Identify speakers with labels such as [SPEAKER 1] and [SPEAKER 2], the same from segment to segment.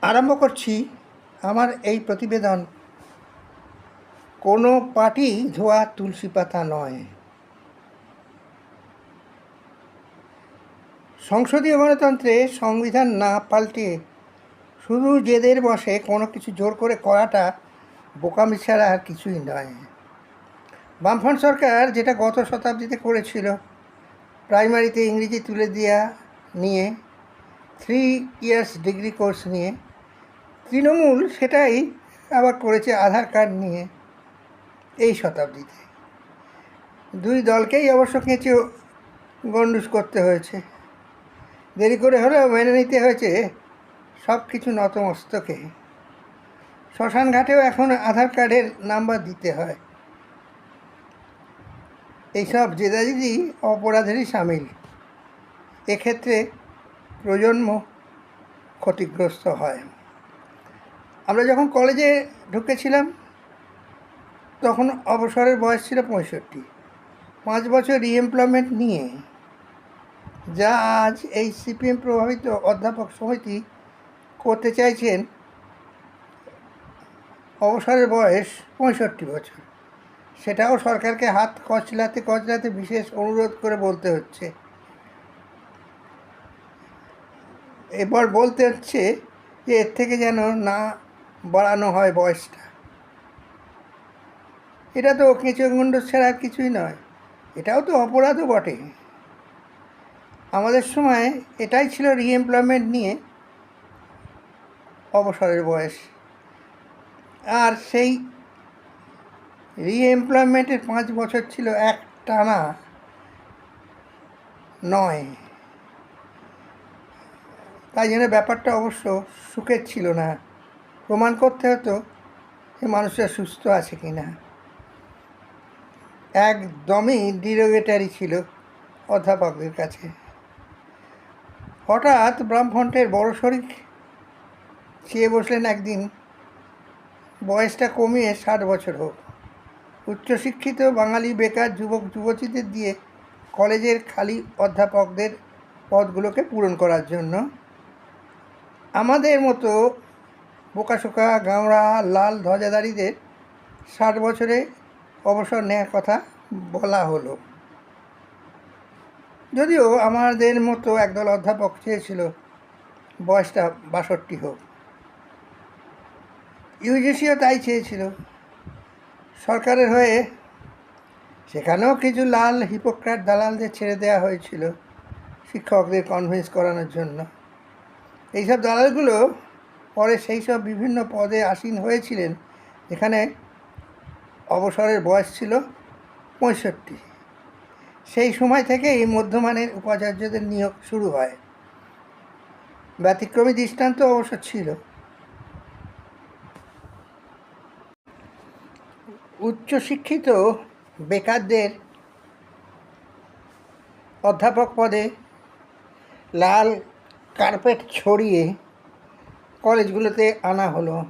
[SPEAKER 1] আরম্ভ করছি আমার এই প্রতিবেদন। কোনো পার্টি ধোয়া তুলসী পাতা নয়। সংসদীয় গণতন্ত্রে সংবিধান না পাল্টে শুধু জেদের বসে কোনো কিছু জোর করে করাটা বোকামি ছাড়া আর কিছুই নয়। বামফ্রন্ট সরকার যেটা গত শতাব্দীতে করেছিল, প্রাইমারিতে ইংরেজি তুলে দেওয়া নিয়ে থ্রি ইয়ার্স ডিগ্রি কোর্স নিয়ে তৃণমূল সেটাই আবার করেছে আধার কার্ড নিয়ে এই শতাব্দীতে। দুই দলকেই অবশ্য কেঁচে গন্ডুস করতে হয়েছে। দেরি করে হলেও মেনে নিতে হয়েছে সব কিছু নতমস্তকে। শ্মশান ঘাটেও এখন আধার কার্ডের নাম্বার দিতে হয়। এইসব জেদাজিদি অপরাধেরই সামিল। এক্ষেত্রে প্রজন্ম ক্ষতিগ্রস্ত হয়। আমরা যখন কলেজে ঢুকেছিলাম, তখন অবসরের বয়স ছিল পঁয়ষট্টি। পাঁচ বছর রিএমপ্লয়মেন্ট নিয়ে, যা আজ এই সিপিএম প্রভাবিত অধ্যাপক সমিতি করতে চাইছেন, অবসরের বয়স পঁয়ষট্টি বছর। সেটাও সরকারকে হাত কচলাতে কচলাতে বিশেষ অনুরোধ করে বলতে হচ্ছে। এবার বলতে হচ্ছে যে এর থেকে যেন না বাড়ানো হয় বয়সটা। এটা তো কেঁচোগুণ্ড ছাড়া কিছুই নয়, এটাও তো অপরাধও বটে। আমাদের সময় এটাই ছিল রিএমপ্লয়মেন্ট নিয়ে অবসরের বয়স। আর সেই রিএমপ্লয়মেন্টের পাঁচ বছর ছিল এক টানা নয়। তাই জন্য ব্যাপারটা অবশ্য সুখের ছিল না। প্রমাণ করতে হতো যে মানুষরা সুস্থ আছে কি না। একদমই ডিরোগেটারি ছিল অধ্যাপকদের কাছে। হঠাৎ ব্রাহ্মণের বড় শরিক চেয়ে বসলেন একদিন। বয়সটা কমিয়ে ষাট বছর হোক। উচ্চশিক্ষিত বাঙালি বেকার যুবক যুবতীদের দিয়ে কলেজের খালি অধ্যাপকদের পদগুলোকে পূরণ করার জন্য আমাদের মতো বোকাশোকা গাঁওড়া লাল ধ্বজাধারীদের ষাট বছরে অবসর নেওয়ার কথা বলা হলো। যদিও আমাদের মতো একদল অধ্যাপক চেয়েছিল বয়সটা বাষট্টি হোক। ইউজিসিও তাই চেয়েছিল। সরকারের হয়ে সেখানেও কিছু লাল হিপোক্রাট দালালদের ছেড়ে দেওয়া হয়েছিল শিক্ষকদের কনভিন্স করানোর জন্য। এইসব দালালগুলো পরে সেই সব বিভিন্ন পদে আসীন হয়েছিলেন। যেখানে অবসরের বয়স ছিল পঁয়ষট্টি। সেই সময় থেকেই মধ্যমানের উপাচার্যদের নিয়োগ শুরু হয়। ব্যতিক্রমী দৃষ্টান্ত অবশ্য ছিল। উচ্চশিক্ষিত বেকারদের অধ্যাপক পদে লাল কার্পেট ছড়িয়ে কলেজগুলোতে আনা হলো।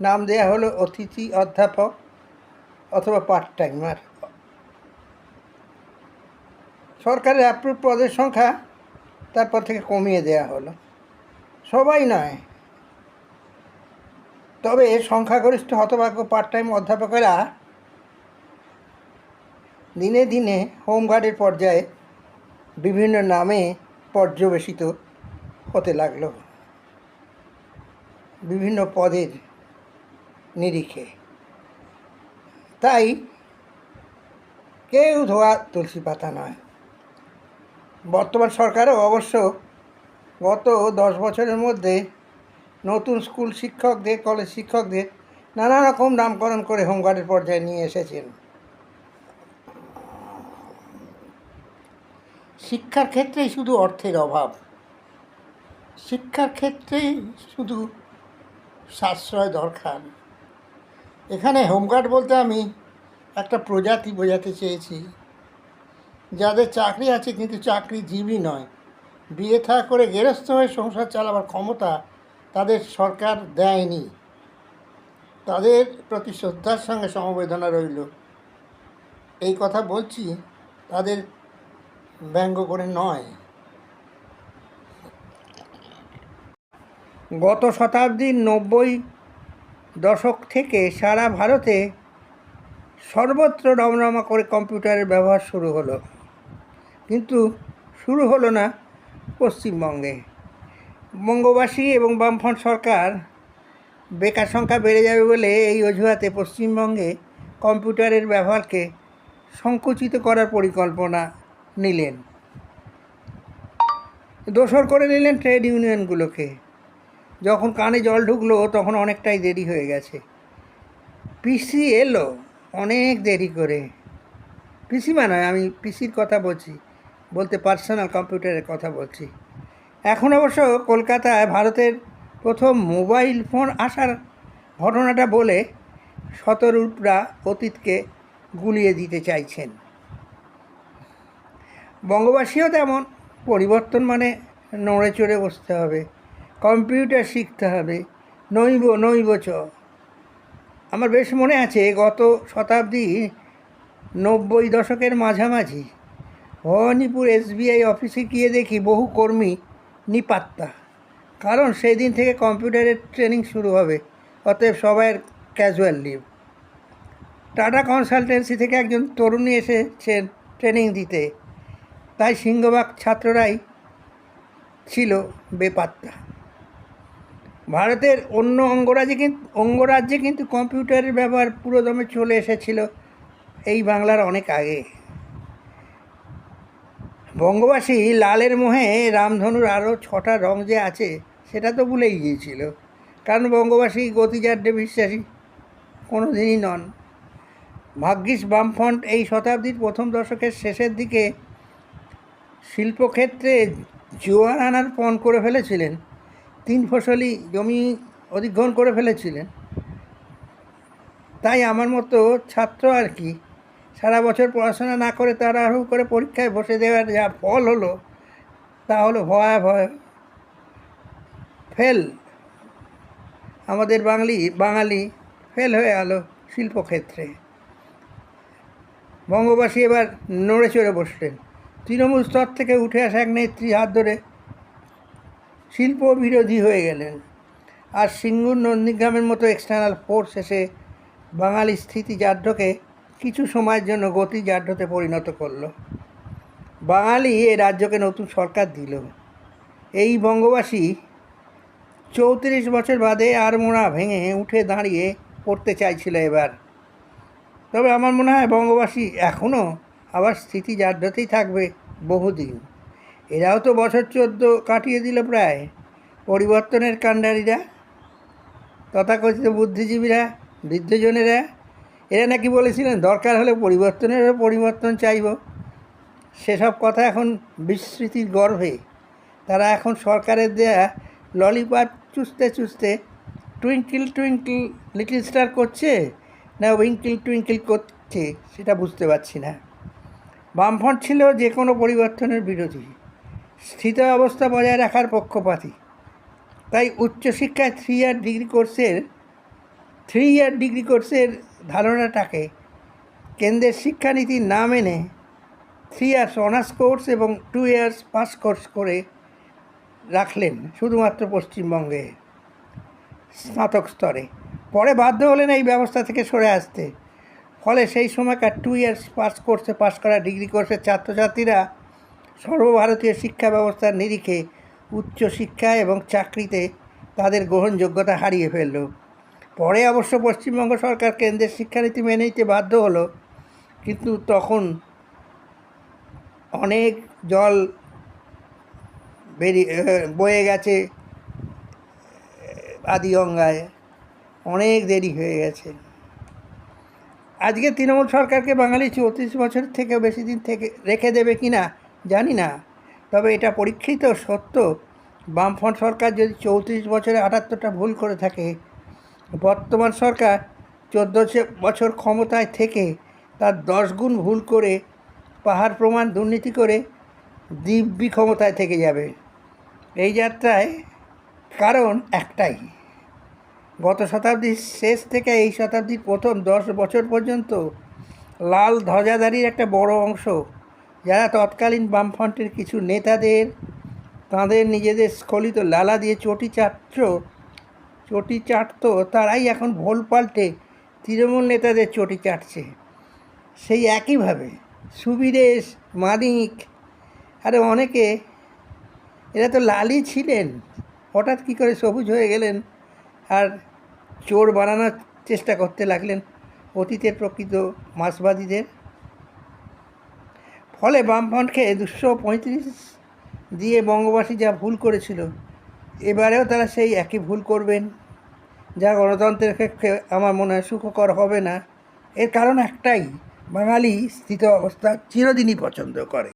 [SPEAKER 1] নাম দেয়া হলো অতিথি অধ্যাপক অথবা পার্ট টাইমার সরকারের অ্যাপ্রুভ পদের সংখ্যা তারপর থেকে কমিয়ে দেয়া হলো। সবাই নয়। তবে সংখ্যাগরিষ্ঠ হতভাগ্য পার্ট টাইম অধ্যাপকেরা দিনে দিনে হোমগার্ডের পর্যায়ে বিভিন্ন নামে পর্যবেসিত হতে লাগল। বিভিন্ন পদের নিরিখে। তাই কেউ ধোয়া তুলসী পাতা নয়। বর্তমান সরকারও অবশ্য গত দশ বছরের মধ্যে নতুন স্কুল শিক্ষকদের, কলেজ শিক্ষকদের নানা রকম নামকরণ করে হোমগার্ডের পর্যায়ে নিয়ে এসেছেন। শিক্ষার ক্ষেত্রেই শুধু অর্থের অভাব। শিক্ষার ক্ষেত্রেই শুধু সাশ্রয় দরকার। এখানে হোমগার্ড বলতে আমি একটা প্রজাতি বোঝাতে চেয়েছি। যাদের চাকরি আছে কিন্তু চাকরিজীবী নয়। বিয়ে থা করে গেরস্থ হয়ে সংসার চালাবার ক্ষমতা তাদের সরকার দেয়নি। তাদের প্রতি শ্রদ্ধার সঙ্গে সমবেদনা রইল। এই কথা বলছি তাদের ব্যঙ্গ করে নয়। গত শতাব্দীর নব্বই দশক থেকে সারা ভারতে সর্বত্র রমরমা করে কম্পিউটারের ব্যবহার শুরু হলো। কিন্তু শুরু হলো না পশ্চিমবঙ্গে। বঙ্গবাসী এবং বামফ্রন্ট সরকার বেকার সংখ্যা বেড়ে যাবে বলে এই অজুহাতে পশ্চিমবঙ্গে কম্পিউটারের ব্যবহারকে সংকুচিত করার পরিকল্পনা নিলেন। দোসর করে নিলেন ট্রেড ইউনিয়নগুলোকে। যখন কানে জল ঢুকলো, তখন অনেকটাই দেরি হয়ে গেছে। পিসি এলো, অনেক দেরি করে। পিসি মানে আমি পিসির কথা বলছি, বলতে পার্সোনাল কম্পিউটারের কথা বলছি। এখন অবশ্য কলকাতায় ভারতের প্রথম মোবাইল ফোন আসার ঘটনাটা বলে শতরূপরা অতীতকে গুলিয়ে দিতে চাইছেন। বঙ্গবাসীও তেমন পরিবর্তন মানে নড়ে চড়ে বসতে হবে। কম্পিউটার শিখতে হবে নইব নইব চ আমার বেশ মনে আছে গত শতাব্দী নব্বই দশকের মাঝামাঝি। ভবানীপুর এসবিআই অফিসে গিয়ে দেখি বহু কর্মী নিপাত্তা। কারণ সেই দিন থেকে কম্পিউটারের ট্রেনিং শুরু হবে, অতএব সবাইয়ের ক্যাজুয়াল লিভ টাটা কনসালটেন্সি থেকে একজন তরুণী এসেছেন ট্রেনিং দিতে। তাই সিংহবাগ ছাত্ররাই ছিল বেপাত্তা। ভারতের অন্য অঙ্গরাজ্যে কিন্তু অঙ্গরাজ্যে কিন্তু কম্পিউটারের ব্যবহার পুরোদমে চলে এসেছিল এই বাংলার অনেক আগে। বঙ্গবাসী লালের মোহে রামধনুর আরও ছটা রং যে আছে, সেটা তো ভুলেই গিয়েছিল। কারণ বঙ্গবাসী গতিজাড্যে বিশ্বাসী কোনো দিনই নন। ভাগ্যিস বামফ্রন্ট এই শতাব্দীর প্রথম দশকের শেষের দিকে শিল্পক্ষেত্রে জোয়ার আনার পণ করে ফেলেছিলেন। তিন ফসলি জমি অধিগ্রহণ করে ফেলেছিলেন। তাই আমার মতো ছাত্র আর কি, সারা বছর পড়াশোনা না করে তাড়াহুড়ো করে পরীক্ষায় বসে দেওয়ার যা ফল হলো, তা হলো ভয়াবহ ফেল। আমাদের বাঙালি বাঙালি ফেল হয়ে গেল শিল্পক্ষেত্রে। বঙ্গবাসী এবার নড়ে চড়ে বসলেন। তৃণমূল স্তর থেকে উঠে আসা এক নেত্রী হাত ধরে শিল্প বিরোধী হয়ে গেলেন। আর সিঙ্গুর নন্দীগ্রামের মতো এক্সটার্নাল ফোর্স এসে বাঙালি স্থিতি জাড্যকে কিছু সময়ের জন্য গতি জাড্যতে পরিণত করল। বাঙালি এ রাজ্যকে নতুন সরকার দিল। এই বঙ্গবাসী চৌত্রিশ বছর বাদে আর মোড়া ভেঙে উঠে দাঁড়িয়ে পড়তে চাইছিল এবার। তবে আমার মনে হয় বঙ্গবাসী এখনও আবার স্থিতি জাড্যতেই থাকবে বহুদিন। এরাও তো বছর চোদ্দ কাটিয়ে দিল প্রায়। পরিবর্তনের কাণ্ডারীরা, তথাকথিত বুদ্ধিজীবীরা, বৃদ্ধজনেরা, এরা নাকি বলেছিলেন, দরকার হলে পরিবর্তনেরও পরিবর্তন চাইব। সেসব কথা এখন বিস্মৃতির গর্ভে। তারা এখন সরকারের দেয়া ললিপপ চুষতে চুষতে টুইঙ্কিল টুইঙ্কিল লিটল স্টার করছে না উইঙ্কিল টুইঙ্কিল করছে, সেটা বুঝতে পারছি না। বামফ্রন্ট ছিল যে কোনো পরিবর্তনের বিরোধী। স্থিত অবস্থা বজায় রাখার পক্ষপাতী। তাই উচ্চশিক্ষায় থ্রি ইয়ার ডিগ্রি কোর্সের থ্রি ইয়ার ডিগ্রি কোর্সের ধারণাটাকে কেন্দ্রের শিক্ষানীতি না মেনে থ্রি ইয়ার্স অনার্স কোর্স এবং টু ইয়ার্স পাস কোর্স করে রাখলেন শুধুমাত্র পশ্চিমবঙ্গে স্নাতক স্তরে। পরে বাধ্য হলেন এই ব্যবস্থা থেকে সরে আসতে। ফলে সেই সময়কার টু ইয়ার্স পাস কোর্সে পাস করা ডিগ্রি কোর্সের ছাত্রছাত্রীরা সর্বভারতীয় শিক্ষা ব্যবস্থার নিরিখে উচ্চশিক্ষা এবং চাকরিতে তাদের গ্রহণযোগ্যতা হারিয়ে ফেলল। পরে অবশ্য পশ্চিমবঙ্গ সরকার কেন্দ্রের শিক্ষানীতি মেনে নিতে বাধ্য হলো, কিন্তু তখন অনেক জল বেরিয়ে বয়ে গেছে আদি গঙ্গায় অনেক দেরি হয়ে গেছে। আজকে তৃণমূল সরকারকে বাঙালি চৌত্রিশ বছর থেকে বেশি দিন থেকে, রেখে দেবে কি না জানি না। তবে এটা পরীক্ষিত, সত্য। বামফ্রন্ট সরকার যদি চৌত্রিশ বছরে আটাত্তরটা ভুল করে থাকে, বর্তমান সরকার চোদ্দ বছর ক্ষমতায় থেকে তার দশ গুণ ভুল করে পাহাড় প্রমাণ দুর্নীতি করে দিব্যি ক্ষমতায় থেকে যাবে। এই যাত্রায় কারণ একটাই। গত শতাব্দীর শেষ থেকে এই শতাব্দীর প্রথম দশ বছর পর্যন্ত লাল ধ্বজাধারীর একটা বড় অংশ যারা তৎকালীন বামফ্রন্টের কিছু নেতাদের, তাদের নিজেদের স্খলিত লালা দিয়ে চটি চাটছ, চটি চাটতো, তারাই এখন ভোল পাল্টে তৃণমূল নেতাদের চটি চাটছে। সেই একইভাবে সুবিরেশ, মানিক, আরে অনেকে, এরা তো লালই ছিলেন, হঠাৎ কী করে সবুজ হয়ে গেলেন আর চোর বানানোর চেষ্টা করতে লাগলেন অতীতের প্রকৃত মাসবাদীদের ফলে বামফ্রন্টকে দুশো পঁয়ত্রিশ দিয়ে বঙ্গবাসী যা ভুল করেছিল, এবারেও তারা সেই একই ভুল করবেন। যা গণতন্ত্রের ক্ষেত্রে আমার মনে হয় সুখকর হবে না। এর কারণ একটাই, বাঙালি স্থিত অবস্থা চিরদিনই পছন্দ করে।